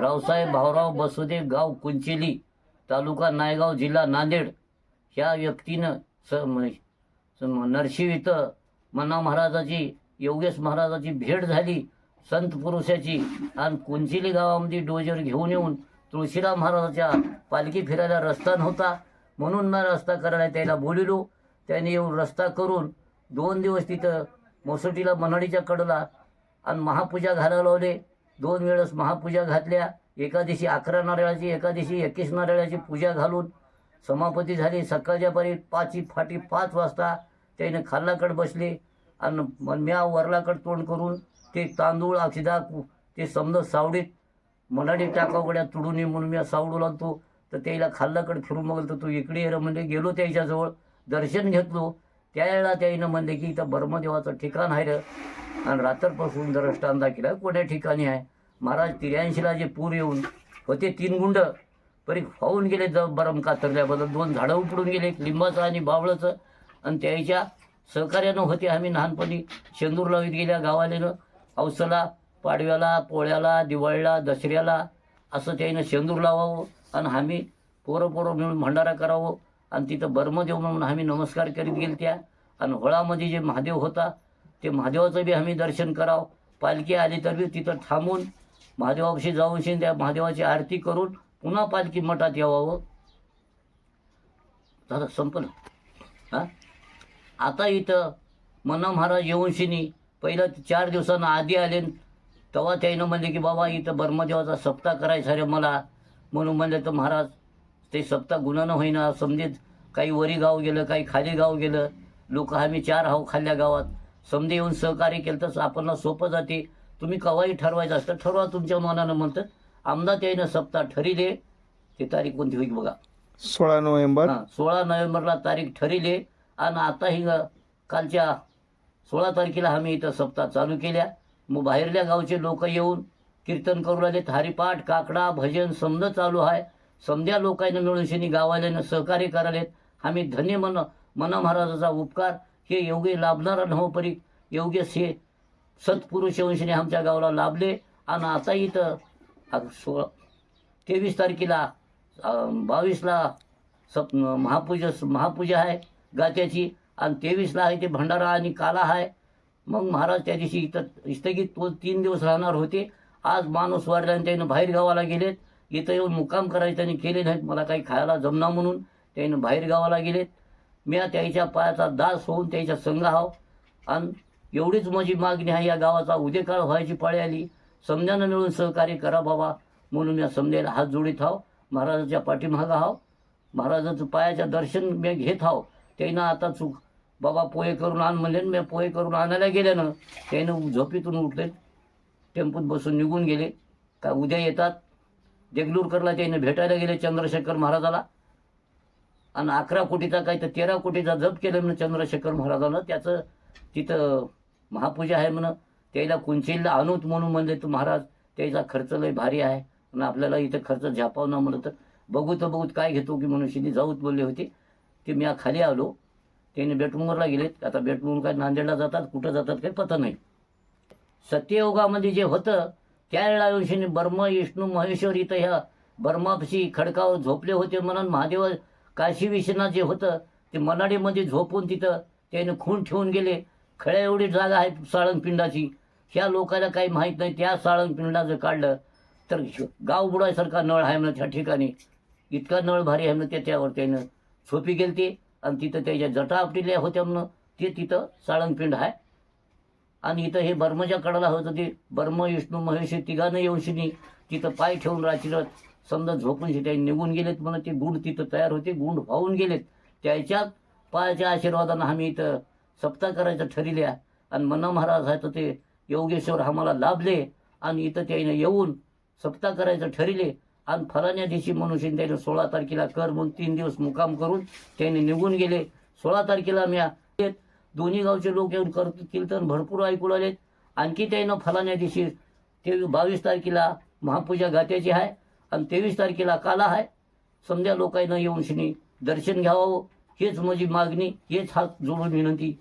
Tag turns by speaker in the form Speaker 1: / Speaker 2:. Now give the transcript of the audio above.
Speaker 1: रावसाहेब भाऊराव बसुदेव गाव कुंचिली तालुका नायगाव जिल्हा नांदेड. ह्या व्यक्तीनं स म- नरशिव इथं मना महाराजाची योगेश महाराजाची भेट झाली. संत पुरुषाची आणि कुंचिली गावामध्ये डोजर घेऊन येऊन तुळशीराम महाराजाच्या पालखी फिरायला रस्ता नव्हता. म्हणून मी रस्ता करायला त्याला बोलिलो. त्याने येऊन रस्ता करून दोन दिवस तिथं मोसोटीला मनाडीच्या कडला आणि महापूजा घालायला लावले. दोन वेळेस महापूजा घातल्या एका दिवशी अकरा नारळाची एका दिवशी एकवीस नारळाची पूजा घालून समापती झाली. सकाळच्या परी पाचही फाटी पाच वाजता त्याने खाल्लाकड बसले आणि म- म्या वरलाकड तोंड करून ते तांदूळ अक्षदा ते समजा सावडीत मनाडी टाकावगड्या तुडून म्हणून मी सावडू लागतो. तर त्याला खाल्लाकड फिरून बघल तर तू इकडे ये म्हणजे गेलो त्याच्याजवळ दर्शन घेतलो. त्यावेळेला त्याईनं म्हणले की इथं ब्रह्मदेवाचं ठिकाण आहे र. आणि रात्रपासून दृष्टांता केला कोण्या ठिकाणी आहे? महाराज त्र्याऐंशीला जे पूर येऊन होते तीन गुंड. परी फावून गेले ज बरम कातरल्याबद्दल. दोन झाडं उपडून गेले एक लिंबाचं आणि बावळाचं. आणि त्याच्या सहकार्यानं होते आम्ही लहानपणी. शेंदूर लावीत गेल्या गावालेनं. औसाला पाडव्याला पोळ्याला दिवाळीला दसऱ्याला असं त्याईनं शेंदूर लावावं आणि आम्ही पोरं पोरं मिळून भंडारा करावं. आणि तिथं बर्मदेव म्हणून आम्ही नमस्कार करीत गेल त्या आणि होळामध्ये जे महादेव होता ते महादेवाचं बी आम्ही दर्शन करावं. पालखी आली तर बी तिथं थांबून महादेवापाशी जाऊन शेन त्या महादेवाची आरती करून पुन्हा पालखी मठात यावावं झालं संपलं. हां? आता इथं मना महाराज येऊन शिनी. पहिलं चार दिवसांना आधी आले तेव्हा त्यानं म्हणले की बाबा इथं ब्रह्मदेवाचा सप्ताह करायचा रे मला. म्हणून म्हणले तर महाराज ते सप्ताह गुन्हानं होईना. समजेत काही वरी गाव गेलं काही खाली गाव गेलं. लोक आम्ही चार हाव खाल्ल्या गावात. समजे येऊन सहकार्य केलं तर आपल्याला सोपं जाते. तुम्ही कवाही ठरवायचं असतं ठरवा तुमच्या मनानं म्हणतं आमदा त्यानं सप्ताह ठरिले ते तारीख कोणती होईल बघा.
Speaker 2: सोळा नोव्हेंबर.
Speaker 1: हां सोळा नोव्हेंबरला तारीख ठरिले आणि आता ही कालच्या सोळा तारखेला आम्ही इथं सप्ताह चालू केल्या. मग बाहेरल्या गावचे लोक येऊन कीर्तन करू लागले हरिपाठ काकडा भजन समज चालू आहे. समध्या लोकांना मिळून शनी गावाल्यानं सहकार्य करालेत. आम्ही धन्य मन मना महाराजाचा उपकार हे योग्य लाभणारा नवपरी योग्य से सत्पुरुष वंशने आमच्या गावाला लाभले. आणि आता इथं सोळा तेवीस तारखेला बावीसला सप महापूजा महापूजा आहे गात्याची. आणि तेवीसला आहे ते भंडारा आणि काला आहे. मग महाराज त्या दिवशी इथं स्थगित तो तीन दिवस राहणार होते. आज माणूस वाढल्याने आणि त्यानं बाहेर गावाला गेलेत. इथं येऊन मुक्काम करायचं त्यांनी केले नाहीत. मला काही खायला जमना म्हणून त्यानं बाहेर गावाला गेलेत. मी त्याच्या पायाचा दास होऊन त्याच्या संघ आहो. आणि एवढीच माझी मागणी आहे या गावाचा उदेकाळ व्हायची पाळी आली समजानं मिळून सहकार्य करा बाबा. म्हणून या समजायला हात जोडीत हाव. महाराजाच्या पाठीमागं हाव. महाराजाचं पायाचं दर्शन मी घेत हाव. त्यांना आता चूक बाबा पोहे करून आण म्हणले मी पोहे करून आणायला गेल्यानं त्यानं झोपेतून उठले. टेम्पोत बसून निघून गेले. का उद्या येतात? देगलूरकरला त्यानं भेटायला गेले चंद्रशेखर महाराजाला. आणि अकरा कोटीचा काही तर तेरा कोटीचा जप केलं म्हणून चंद्रशेखर महाराजानं. त्याचं तिथं महापूजा आहे म्हणं त्याला कुंचीला आणूत म्हणून म्हणले तू महाराज त्याचा खर्च लय भारी आहे. आणि आपल्याला इथं खर्च झ्यापावना म्हणलं तर बघू तर बघूत काय घेतो की मनुष्यनी जाऊत बोलले होते. ते मी खाली आलो. त्याने बेटमुंगरला गेलेत. आता बेटमुंगर काय नांदेडला जातात कुठं जातात काही पता नाही. सत्ययोगामध्ये जे होतं त्यावेळेला ऋषीने बर्मा विष्णू महेश्वर इथं ह्या बर्मापशी खडकावर झोपले होते म्हणून महादेव काशी विश्वनाथ जे होतं ते मनाडीमध्ये झोपून तिथं त्याने खून ठेवून गेले. खळ्या एवढी जागा आहे साळंगपिंडाची ह्या लोकांना काही माहीत नाही त्या साळंगपिंडाचं काढलं तर गाव बुडायसारखा नळ आहे म्हणून त्या ठिकाणी. इतका नळ भारी आहे म्हणून त्याच्यावर त्यानं झोपी गेलते आणि तिथं त्याच्या जटा आपटिल्या होत्या म्हणून ते तिथं साळंगपिंड आहे. आणि इथं हे बर्मच्या कडाला होतं ते बर्म विष्णू महेश तिघानं येऊन तिथं पाय ठेवून रात्रीत समजा झोपून ते निघून गेलेत म्हणून ते गुंड तिथं तयार होते गुंड वाहून गेलेत. त्याच्यात पायाच्या आशीर्वादानं आम्ही इथं सप्ताह करायचं ठरिल्या. आणि मना महाराज आहे तर ते योगेश्वर आम्हाला लाभले. आणि इथं त्याने येऊन सप्ताह करायचं ठरिले. आणि फलाण्या दिवशी मनुष्य त्याने सोळा तारखेला कर म्हणून तीन दिवस मुकाम करून त्याने निघून गेले. सोळा तारखेला मी दोन्ही गावचे लोक येऊन कर कीर्तन भरपूर ऐकू आलेत आणखी त्यानं फलाण्या दिवशी ते बावीस तारखेला महापूजा गात्याची आहे. आणि तेवीस तारखेला काला आहे. समजा लोकांना येऊन शिनी दर्शन घ्यावं. हेच माझी मागणी. हेच हात जोडून विनंती.